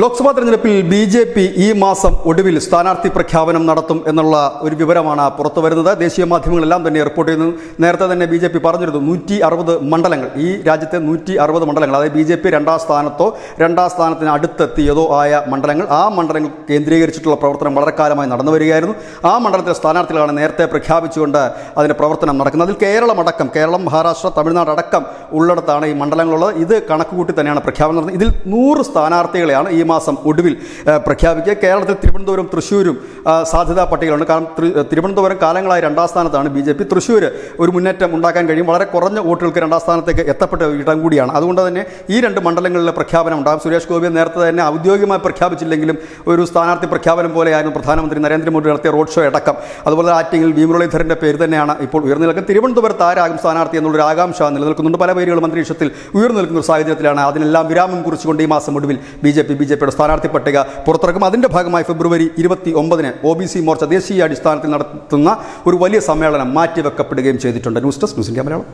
ലോക്സഭാ തെരഞ്ഞെടുപ്പിൽ B J P ഈ മാസം ഒടുവിൽ സ്ഥാനാർത്ഥി പ്രഖ്യാപനം നടത്തും എന്നുള്ള ഒരു വിവരമാണ് പുറത്തു വരുന്നത്. ദേശീയ മാധ്യമങ്ങളെല്ലാം തന്നെ റിപ്പോർട്ട് ചെയ്യുന്നു. നേരത്തെ തന്നെ ബി ജെ പി പറഞ്ഞിരുന്നു നൂറ്റി അറുപത് മണ്ഡലങ്ങൾ ഈ രാജ്യത്തെ നൂറ്റി അറുപത് മണ്ഡലങ്ങൾ അതായത് ബി ജെ പി രണ്ടാം സ്ഥാനത്തോ രണ്ടാം സ്ഥാനത്തിന് അടുത്തെത്തിയതോ ആയ മണ്ഡലങ്ങൾ ആ മണ്ഡലങ്ങൾ കേന്ദ്രീകരിച്ചിട്ടുള്ള പ്രവർത്തനം വളരെ കാലമായി നടന്നു വരികയായിരുന്നു. ആ മണ്ഡലത്തിലെ സ്ഥാനാർത്ഥികളാണ് നേരത്തെ പ്രഖ്യാപിച്ചുകൊണ്ട് അതിന്റെ പ്രവർത്തനം നടക്കുന്നത്. അതിൽ കേരളം അടക്കം കേരളം മഹാരാഷ്ട്ര തമിഴ്നാട് അടക്കം ഉള്ളിടത്താണ് ഈ മണ്ഡലങ്ങളുള്ളത്. ഇത് കണക്കുകൂട്ടി തന്നെയാണ് പ്രഖ്യാപനം നടന്നത്. ഇതിൽ നൂറ് സ്ഥാനാർത്ഥികളെയാണ് ഈ മാസം ഒടുവിൽ പ്രഖ്യാപിക്കുക. കേരളത്തിൽ തിരുവനന്തപുരം തൃശ്ശൂരും സാധ്യതാ പട്ടികയിലുണ്ട് കാരണം തിരുവനന്തപുരം കാലങ്ങളായി രണ്ടാം സ്ഥാനത്താണ് ബി ജെ പി. തൃശ്ശൂർ ഒരു മുന്നേറ്റം ഉണ്ടാക്കാൻ കഴിയും. വളരെ കുറഞ്ഞ വോട്ടുകൾക്ക് രണ്ടാം സ്ഥാനത്തേക്ക് എത്തപ്പെട്ട ഇടം കൂടിയാണ്. അതുകൊണ്ട് തന്നെ ഈ രണ്ട് മണ്ഡലങ്ങളിലെ പ്രഖ്യാപനം ഉണ്ടാകും. സുരേഷ് ഗോപി നേരത്തെ തന്നെ ഔദ്യോഗികമായി പ്രഖ്യാപിച്ചില്ലെങ്കിലും ഒരു സ്ഥാനാർത്ഥി പ്രഖ്യാപനം പോലെയായിരുന്നു പ്രധാനമന്ത്രി നരേന്ദ്രമോദി നടത്തിയ റോഡ് ഷോ അടക്കം അതുപോലെ ആറ്റിങ്ങിൽ വി. മുരളീധരന്റെ പേര് തന്നെയാണ് ഇപ്പോൾ ഉയർന്നു നിൽക്കുന്നത്. തിരുവനന്തപുരത്ത് ആരാകും സ്ഥാനാർത്ഥി എന്നുള്ളൊരു ആകാംക്ഷ നിലനിൽക്കുന്നുണ്ട്. പല പേരുകളും അന്തരീക്ഷത്തിൽ ഉയർന്നു നിൽക്കുന്ന ഒരു സാഹചര്യത്തിലാണ് അതിനെല്ലാം വിരാമം കുറിച്ചുകൊണ്ട് ഈ മാസം ഒടുവിൽ ബി ജെ പി ബി പിയുടെ സ്ഥാനാർത്ഥി പട്ടിക പുറത്തിറക്കും. അതിന്റെ ഭാഗമായി ഫെബ്രുവരി ഇരുപത്തി ഒമ്പതിന് ഒ ബി സി മോർച്ച ദേശീയ അടിസ്ഥാനത്തിൽ നടത്തുന്ന ഒരു വലിയ സമ്മേളനം മാറ്റിവെക്കപ്പെടുകയും ചെയ്തിട്ടുണ്ട്. News desk news India Malayalam.